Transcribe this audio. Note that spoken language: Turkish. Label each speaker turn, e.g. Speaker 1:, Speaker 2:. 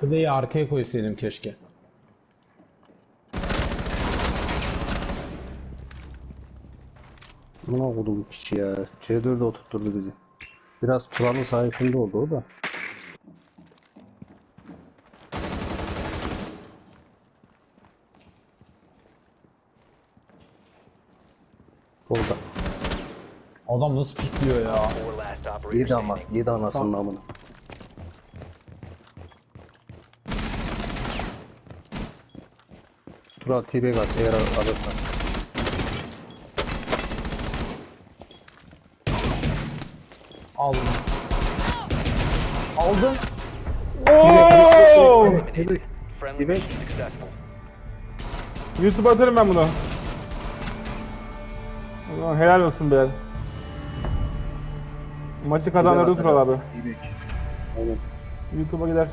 Speaker 1: Kıdayı arkaya koysaydım keşke.
Speaker 2: Buna okudum kişi ya. C4'de oturtturdu bizi. Biraz Turan'ın sayesinde oldu o da. Orada.
Speaker 1: Adam nasıl pikliyor ya?
Speaker 3: Four last operators
Speaker 2: Yedi ama.
Speaker 3: standing.
Speaker 2: Yedi anasının amına. Turan TB at eğer alırsan.
Speaker 1: Aldım. Aldım.
Speaker 4: Oo!
Speaker 3: Successful.
Speaker 4: YouTube'a atarım ben bunu. O zaman helal olsun be. Maçı kazandırdı Tural abi.
Speaker 2: TB. Aynen.
Speaker 4: YouTube'a gider.